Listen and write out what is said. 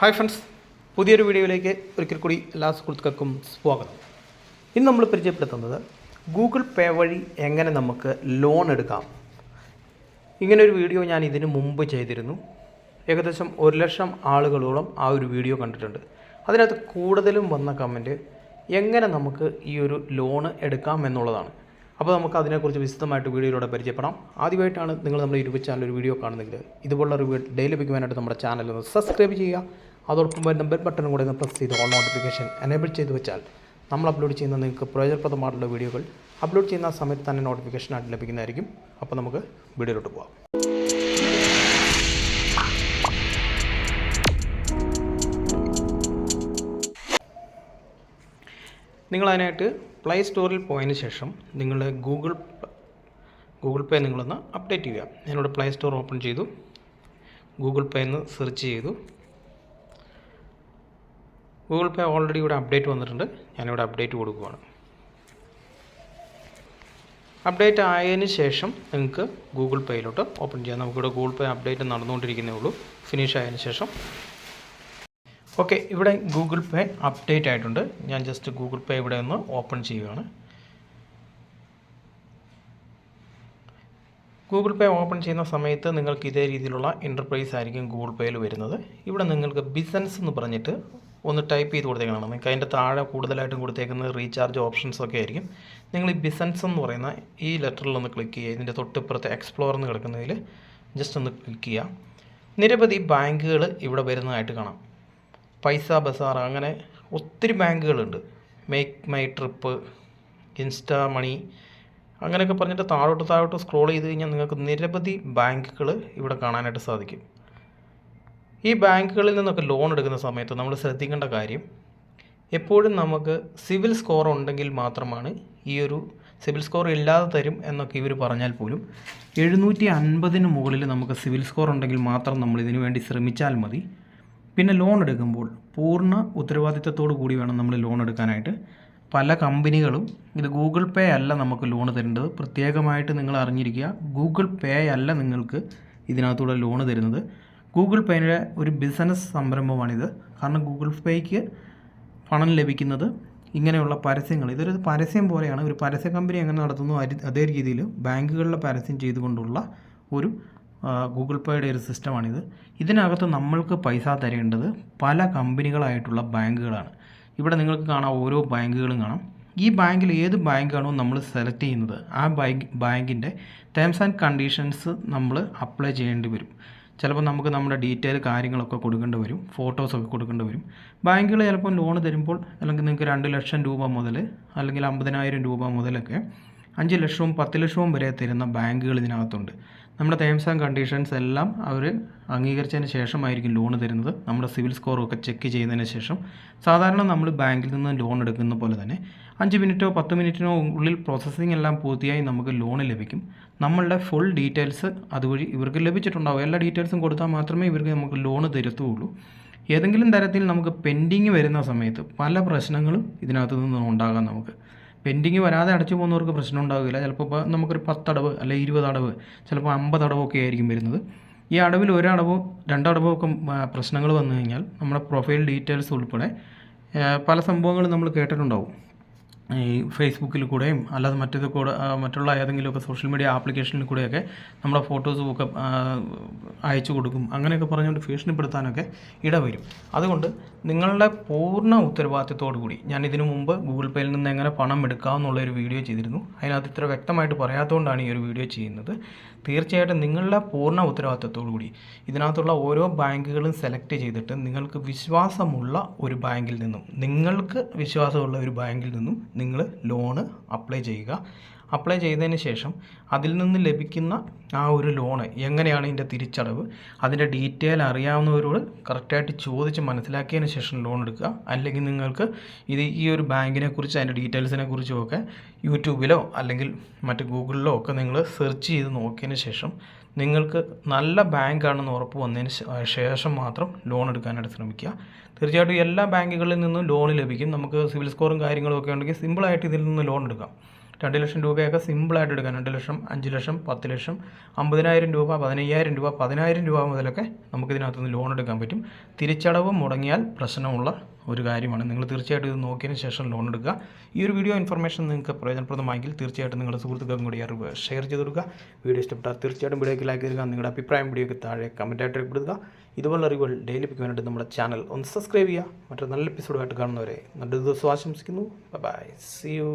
Hi friends പുതിയൊരു വീഡിയോയിലേക്ക് ഒരിക്കൽ കൂടി എല്ലാ സുഹൃത്തുക്കൾക്കും സ്വാഗതം. ഇന്ന് നമ്മൾ പരിചയപ്പെടുത്തുന്നത് ഗൂഗിൾ പേ വഴി എങ്ങനെ നമുക്ക് ലോൺ എടുക്കാം. ഇങ്ങനൊരു വീഡിയോ ഞാൻ ഇതിന് മുമ്പ് ചെയ്തിരുന്നു. ഏകദേശം ഒരു ലക്ഷം ആളുകളോളം ആ ഒരു വീഡിയോ കണ്ടിട്ടുണ്ട്. അതിനകത്ത് കൂടുതലും വന്ന കമന്റ് എങ്ങനെ നമുക്ക് ഈ ഒരു ലോണ് എടുക്കാം എന്നുള്ളതാണ്. അപ്പോൾ നമുക്ക് അതിനെക്കുറിച്ച് വിശദമായിട്ട് വീഡിയോയിലൂടെ പരിചയപ്പെടാം. ആദ്യമായിട്ടാണ് നിങ്ങൾ നമ്മുടെ യൂട്യൂബ് ചാനൽ ഒരു വീഡിയോ കാണുന്നെങ്കിൽ ഇതുപോലുള്ള ഒരു ഡെയിലി ലഭിക്കുവാനായിട്ട് നമ്മുടെ ചാനൽ ഒന്ന് സബ്സ്ക്രൈബ് ചെയ്യുക. അതോടൊപ്പം വരുന്ന ബെൽ ബട്ടണും കൂടെ ഒന്ന് പ്രസ് ചെയ്ത് ഓൾ നോട്ടിഫിക്കേഷൻ എനേബിൾ ചെയ്ത് വെച്ചാൽ നമ്മൾ അപ്ലോഡ് ചെയ്യുന്ന നിങ്ങൾക്ക് പ്രയോജനപ്രദമായിട്ടുള്ള വീഡിയോകൾ അപ്ലോഡ് ചെയ്യുന്ന സമയത്ത് തന്നെ നോട്ടിഫിക്കേഷൻ നോട്ടിഫിക്കേഷനായിട്ട് ലഭിക്കുന്നതായിരിക്കും. അപ്പോൾ നമുക്ക് വീഡിയോയിലോട്ട് പോകാം നിങ്ങൾ അതിനായിട്ട് പ്ലേ സ്റ്റോറിൽ പോയതിന് ശേഷം നിങ്ങൾ ഗൂഗിൾ ഗൂഗിൾ പേ നിങ്ങളൊന്ന് അപ്ഡേറ്റ് ചെയ്യുക. ഞാനിവിടെ പ്ലേ സ്റ്റോർ ഓപ്പൺ ചെയ്തു. ഗൂഗിൾ പേ എന്ന് സെർച്ച് ചെയ്തു. ഗൂഗിൾ പേ ഓൾറെഡി ഇവിടെ അപ്ഡേറ്റ് വന്നിട്ടുണ്ട്. ഞാനിവിടെ അപ്ഡേറ്റ് കൊടുക്കുകയാണ് അപ്ഡേറ്റ് ആയതിന് ശേഷം നിങ്ങൾക്ക് ഗൂഗിൾ പേയിലോട്ട് ഓപ്പൺ ചെയ്യാം. നമുക്കിവിടെ ഗൂഗിൾ പേ അപ്ഡേറ്റ് നടന്നുകൊണ്ടിരിക്കുന്നേ ഉള്ളൂ. ഫിനിഷ് ആയതിന് ശേഷം. ഓക്കെ ഇവിടെ ഗൂഗിൾ പേ അപ്ഡേറ്റ് ആയിട്ടുണ്ട്. ഞാൻ ജസ്റ്റ് ഗൂഗിൾ പേ ഇവിടെ ഒന്ന് ഓപ്പൺ ചെയ്യുകയാണ് ഗൂഗിൾ പേ ഓപ്പൺ ചെയ്യുന്ന സമയത്ത് നിങ്ങൾക്ക് ഇതേ രീതിയിലുള്ള എന്റർപ്രൈസ് ആയിരിക്കും ഗൂഗിൾ പേയിൽ വരുന്നത്. ഇവിടെ നിങ്ങൾക്ക് ബിസിനസ് എന്ന് പറഞ്ഞിട്ട് ഒന്ന് ടൈപ്പ് ചെയ്ത് കൊടുത്തേക്കണം നിങ്ങൾക്ക് അതിന്റെ താഴെ കൂടുതലായിട്ടും കൊടുത്തേക്കുന്നത് റീചാർജ് ഓപ്ഷൻസ് ഒക്കെ ആയിരിക്കും. നിങ്ങൾ ഈ ബിസിനസ് എന്ന് പറയുന്ന ഈ ലെറ്ററിൽ ഒന്ന് ക്ലിക്ക് ചെയ്യുക. ഇതിന്റെ തൊട്ടിപ്പുറത്തെ എക്സ്പ്ലോർ എന്ന് കിടക്കുന്നതിൽ ജസ്റ്റ് ഒന്ന് ക്ലിക്ക് ചെയ്യുക. നിരവധി ബാങ്കുകൾ ഇവിടെ വരുന്നതായിട്ട് കാണാം. പൈസ ബസാർ അങ്ങനെ ഒത്തിരി ബാങ്കുകളുണ്ട്. മേക്ക് മൈ ട്രിപ്പ് ഇൻസ്റ്റാ മണി അങ്ങനെയൊക്കെ പറഞ്ഞിട്ട് താഴോട്ട് താഴോട്ട് സ്ക്രോൾ ചെയ്ത് കഴിഞ്ഞാൽ നിങ്ങൾക്ക് നിരവധി ബാങ്കുകൾ ഇവിടെ കാണാനായിട്ട് സാധിക്കും. ഈ ബാങ്കുകളിൽ നിന്നൊക്കെ ലോൺ എടുക്കുന്ന സമയത്ത് നമ്മൾ ശ്രദ്ധിക്കേണ്ട കാര്യം എപ്പോഴും നമുക്ക് സിവിൽ സ്കോർ ഉണ്ടെങ്കിൽ മാത്രമാണ് ഈ ഒരു സിവിൽ സ്കോർ ഇല്ലാതെ തരും എന്നൊക്കെ ഇവർ പറഞ്ഞാൽ പോലും എഴുന്നൂറ്റി അൻപതിന് മുകളിൽ നമുക്ക് സിവിൽ സ്കോർ ഉണ്ടെങ്കിൽ മാത്രം നമ്മൾ ഇതിനു വേണ്ടി ശ്രമിച്ചാൽ മതി. പിന്നെ ലോൺ എടുക്കുമ്പോൾ പൂർണ ഉത്തരവാദിത്തത്തോടു കൂടി വേണം നമ്മൾ ലോൺ എടുക്കാനായിട്ട്. പല കമ്പനികളും ഇത് ഗൂഗിൾ പേ അല്ല നമുക്ക് ലോൺ തരേണ്ടത്. പ്രത്യേകമായിട്ട് നിങ്ങൾ അറിഞ്ഞിരിക്കുക ഗൂഗിൾ പേ അല്ല നിങ്ങൾക്ക് ഇതിനകത്തൂടെ ലോൺ തരുന്നത്. ഗൂഗിൾ പേയുടെ ഒരു ബിസിനസ് സംരംഭമാണിത്. കാരണം ഗൂഗിൾ പേയ്ക്ക് പണം ലഭിക്കുന്നത് ഇങ്ങനെയുള്ള പരസ്യങ്ങൾ. ഇതൊരു പരസ്യം പോലെയാണ്. ഒരു പരസ്യ കമ്പനി എങ്ങനെ നടത്തുന്നു അതേ രീതിയിൽ ബാങ്കുകളിലെ പരസ്യം ചെയ്തുകൊണ്ടുള്ള ഒരു ഗൂഗിൾ പേയുടെ ഒരു സിസ്റ്റമാണിത് ഇതിനകത്ത് നമ്മൾക്ക് പൈസ തരേണ്ടത് പല കമ്പനികളായിട്ടുള്ള ബാങ്കുകളാണ്. ഇവിടെ നിങ്ങൾക്ക് കാണാം ഓരോ ബാങ്കുകളും കാണാം. ഈ ബാങ്കിൽ ഏത് ബാങ്കാണോ നമ്മൾ സെലക്ട് ചെയ്യുന്നത് ആ ബാങ്ക് ബാങ്കിന്റെ ടേംസ് ആൻഡ് കണ്ടീഷൻസ് നമ്മൾ അപ്ലൈ ചെയ്യേണ്ടി വരും. ചിലപ്പോൾ നമുക്ക് നമ്മുടെ ഡീറ്റെയിൽ കാര്യങ്ങളൊക്കെ കൊടുക്കേണ്ടി വരും ഫോട്ടോസൊക്കെ കൊടുക്കേണ്ടി വരും. ബാങ്കുകൾ ചിലപ്പോൾ ലോൺ തരുമ്പോൾ അല്ലെങ്കിൽ നിങ്ങൾക്ക് രണ്ട് ലക്ഷം രൂപ മുതൽ അല്ലെങ്കിൽ അമ്പതിനായിരം രൂപ മുതലൊക്കെ അഞ്ച് ലക്ഷവും പത്ത് ലക്ഷവും വരെ തരുന്ന ബാങ്കുകൾ ഇതിനകത്തുണ്ട്. നമ്മുടെ ടേംസ് ആൻഡ് കണ്ടീഷൻസ് എല്ലാം അവർ അംഗീകരിച്ചതിന് ശേഷമായിരിക്കും ലോൺ തരുന്നത്. നമ്മുടെ സിവിൽ സ്കോറും ഒക്കെ ചെക്ക് ചെയ്തതിന് ശേഷം സാധാരണ നമ്മൾ ബാങ്കിൽ നിന്ന് ലോൺ എടുക്കുന്ന പോലെ തന്നെ അഞ്ച് മിനിറ്റോ പത്ത് മിനിറ്റിനോ ഉള്ളിൽ പ്രോസസ്സിംഗ് എല്ലാം പൂർത്തിയായി നമുക്ക് ലോൺ ലഭിക്കും. നമ്മളുടെ ഫുൾ ഡീറ്റെയിൽസ് അതുവഴി ഇവർക്ക് ലഭിച്ചിട്ടുണ്ടാവും. എല്ലാ ഡീറ്റെയിൽസും കൊടുത്താൽ മാത്രമേ ഇവർക്ക് നമുക്ക് ലോൺ തരത്തുള്ളൂ. ഏതെങ്കിലും തരത്തിൽ നമുക്ക് പെൻഡിങ് വരുന്ന സമയത്ത് പല പ്രശ്നങ്ങളും ഇതിനകത്ത് നിന്ന് ഉണ്ടാകാം നമുക്ക്. പെൻഡിങ് വരാതെ അടച്ചു പോകുന്നവർക്ക് പ്രശ്നം ഉണ്ടാകില്ല ചിലപ്പോൾ ഇപ്പോൾ നമുക്കൊരു പത്തടവ് അല്ലെങ്കിൽ ഇരുപത് അടവ് ചിലപ്പോൾ അമ്പത് അടവൊക്കെ ആയിരിക്കും വരുന്നത്. ഈ അടവിൽ ഒരടവോ രണ്ടടവോ ഒക്കെ പ്രശ്നങ്ങൾ വന്നു കഴിഞ്ഞാൽ നമ്മുടെ പ്രൊഫൈൽ ഡീറ്റെയിൽസ് ഉൾപ്പെടെ പല സംഭവങ്ങളും നമ്മൾ കേട്ടിട്ടുണ്ടാവും. ഈ ഫേസ്ബുക്കിൽ കൂടെയും അല്ലാതെ മറ്റേത് കൂടെ മറ്റുള്ള ഏതെങ്കിലുമൊക്കെ സോഷ്യൽ മീഡിയ ആപ്ലിക്കേഷനിൽ കൂടെയൊക്കെ നമ്മുടെ ഫോട്ടോസും ഒക്കെ അയച്ചു കൊടുക്കും. അങ്ങനെയൊക്കെ പറഞ്ഞുകൊണ്ട് ഭീഷണിപ്പെടുത്താനൊക്കെ ഇടവരും. അതുകൊണ്ട് നിങ്ങളുടെ പൂർണ ഉത്തരവാദിത്തത്തോടു കൂടി ഞാൻ ഇതിനു മുമ്പ് ഗൂഗിൾ പേയിൽ നിന്ന് എങ്ങനെ പണം എടുക്കാമെന്നുള്ള ഒരു വീഡിയോ ചെയ്തിരുന്നു. അതിനകത്ത് ഇത്ര വ്യക്തമായിട്ട് പറയാത്തതുകൊണ്ടാണ് ഈ ഒരു വീഡിയോ ചെയ്യുന്നത്. തീർച്ചയായിട്ടും നിങ്ങളുടെ പൂർണ ഉത്തരവാദിത്തത്തോടു കൂടി ഇതിനകത്തുള്ള ഓരോ ബാങ്കുകളും സെലക്ട് ചെയ്തിട്ട് നിങ്ങൾക്ക് വിശ്വാസമുള്ള ഒരു ബാങ്കിൽ നിന്നും നിങ്ങൾക്ക് വിശ്വാസമുള്ള ഒരു ബാങ്കിൽ നിന്നും നിങ്ങൾ ലോണ് അപ്ലൈ ചെയ്യുക. അപ്ലൈ ചെയ്തതിന് ശേഷം അതിൽ നിന്ന് ലഭിക്കുന്ന ആ ഒരു ലോണ് എങ്ങനെയാണ് ഇതിന്റെ തിരിച്ചടവ്? അതിന്റെ ഡീറ്റെയിൽ അറിയാവുന്നവരോട് കറക്റ്റായിട്ട് ചോദിച്ച് മനസ്സിലാക്കിയതിന് ശേഷം ലോൺ എടുക്കുക. അല്ലെങ്കിൽ നിങ്ങൾക്ക് ഇത് ഈ ഒരു ബാങ്കിനെ കുറിച്ച് അതിന്റെ ഡീറ്റെയിൽസിനെ കുറിച്ചും ഒക്കെ യൂട്യൂബിലോ അല്ലെങ്കിൽ മറ്റ് ഗൂഗിളിലോ ഒക്കെ നിങ്ങൾ സെർച്ച് ചെയ്ത് നോക്കിയതിന് ശേഷം നിങ്ങൾക്ക് നല്ല ബാങ്കാണെന്ന് ഉറപ്പ് വന്നതിന് ശേഷം മാത്രം ലോൺ എടുക്കാനായിട്ട് ശ്രമിക്കുക. തീർച്ചയായിട്ടും എല്ലാ ബാങ്കുകളിൽ നിന്നും ലോൺ ലഭിക്കും. നമുക്ക് സിവിൽ സ്കോറും കാര്യങ്ങളും ഒക്കെ ഉണ്ടെങ്കിൽ സിമ്പിളായിട്ട് ഇതിൽ നിന്ന് ലോൺ എടുക്കാം. രണ്ട് ലക്ഷം രൂപയൊക്കെ സിമ്പിളായിട്ട് എടുക്കാം. രണ്ട് ലക്ഷം അഞ്ച് ലക്ഷം പത്ത് ലക്ഷം അമ്പതിനായിരം രൂപ പതിനയ്യായിരം രൂപ പതിനായിരം രൂപ മുതലൊക്കെ നമുക്കിതിനകത്തുനിന്ന് ലോൺ എടുക്കാൻ പറ്റും. തിരിച്ചടവ് മുടങ്ങിയാൽ പ്രശ്നമുള്ള ഒരു കാര്യമാണ്. നിങ്ങൾ തീർച്ചയായിട്ടും ഇത് നോക്കിയതിന് ശേഷം ലോൺ എടുക്കുക. ഈ ഒരു വീഡിയോ ഇൻഫർമേഷൻ നിങ്ങൾക്ക് പ്രയോജനപ്രദമായെങ്കിൽ തീർച്ചയായിട്ടും നിങ്ങളുടെ സുഹൃത്തുക്കൾക്കും കൂടി അറിവ് ഷെയർ ചെയ്ത് കൊടുക്കുക. വീഡിയോ ഇഷ്ടപ്പെട്ടാൽ തീർച്ചയായിട്ടും വീഡിയോയ്ക്ക് ലൈക്ക് ചെയ്യുക. നിങ്ങളുടെ അഭിപ്രായം വീഡിയോയ്ക്ക് താഴെ കമന്റായിട്ട് രേഖപ്പെടുത്തുക. ഇതുപോലുള്ള അറിവുകൾ ഡെയിലി ലഭിക്കുവാനായിട്ട് നമ്മുടെ ചാനൽ ഒന്ന് സബ്സ്ക്രൈബ് ചെയ്യുക. മറ്റൊരു നല്ല എപ്പിസോഡുമായിട്ട് കാണുന്നവരെ നല്ലൊരു ദിവസം ആശംസിക്കുന്നു. By C U